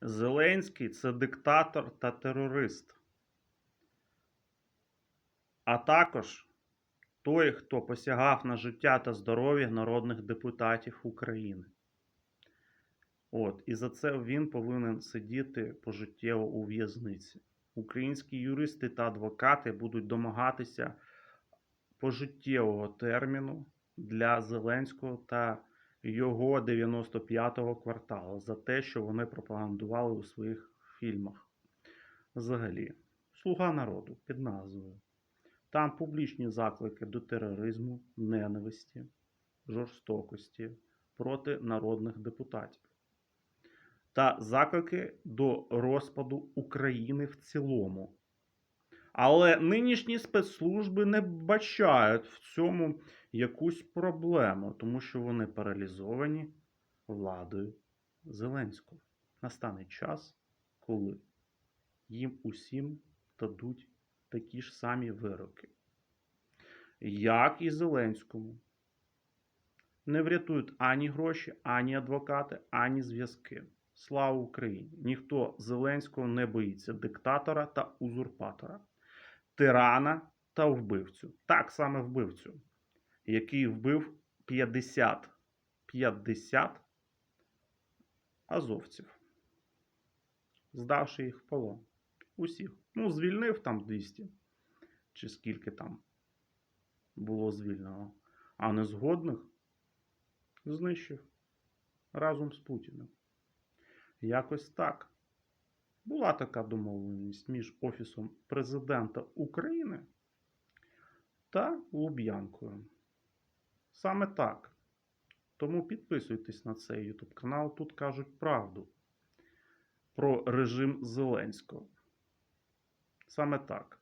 Зеленський це диктатор та терорист. А також той, хто посягав на життя та здоров'я народних депутатів України. От, і за це він повинен сидіти пожиттєво у в'язниці. Українські юристи та адвокати будуть домагатися пожиттєвого терміну для Зеленського та його 95-го кварталу за те, що вони пропагандували у своїх фільмах. Взагалі, Слуга народу під назвою. Там публічні заклики до тероризму, ненависті, жорстокості проти народних депутатів та заклики до розпаду України в цілому. Але нинішні спецслужби не бачають в цьому якусь проблему, тому що вони паралізовані владою Зеленського. Настане час, коли їм усім дадуть такі ж самі вироки, як і Зеленському. Не врятують ані гроші, ані адвокати, ані зв'язки. Слава Україні! Ніхто Зеленського не боїться диктатора та узурпатора, тирана та вбивцю. Так саме вбивцю, який вбив 50 50 азовців, здавши їх в полон. Усіх. Ну, звільнив там 200, чи скільки там було звільнено, а незгодних знищив разом з Путіним. Якось так. Була така домовленість між Офісом Президента України та Луб'янкою. Саме так. Тому підписуйтесь на цей YouTube канал. Тут кажуть правду про режим Зеленського. Саме так.